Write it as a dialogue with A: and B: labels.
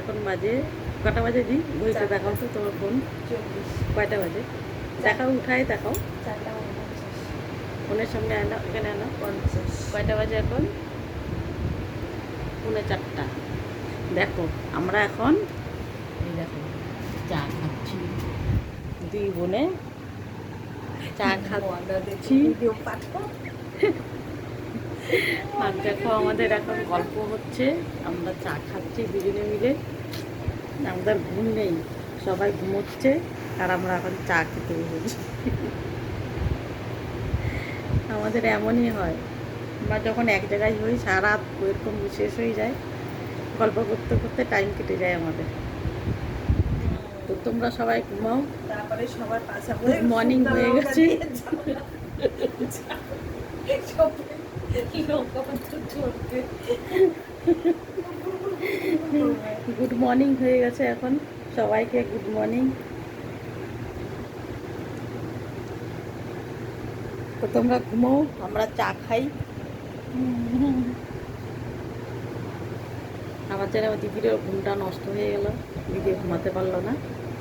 A: বাজে কটা বাজে দি
B: চারটা।
A: দেখাও। তো তোমার ফোন কয়টা বাজে? দেখাও। উঠাই দেখাও ফোনের সামনে আনো এখানে আনো।
B: পঞ্চাশ।
A: কয়টা বাজে এখন? পৌনে চারটা। দেখো আমরা এখন এই দেখো চা খাচ্ছি। দুই বোনে চা খাচ্ছি। আর দেখো আমাদের এখন গল্প হচ্ছে আমরা চা খাচ্ছি দুজনে মিলে। আমাদের ঘুম নেই সবাই ঘুমোচ্ছে আর আমরা এখন চা খেতে বসেছি। আমাদের এমনই হয় আমরা যখন এক জায়গায় হই সারা এরকম শেষ হয়ে যায়। গল্প করতে করতে টাইম কেটে যায় আমাদের। তো তোমরা সবাই ঘুমাও।
B: তারপরে সবার
A: morning হয়ে গেছে। গুড মর্নিং হয়ে গেছে এখন। সবাইকে গুড মর্নিং তোমরা ঘুমাও, আমরা চা খাই। আমার যেন দিদিরও ঘুমটা নষ্ট হয়ে গেল দিদি ঘুমাতে পারল না।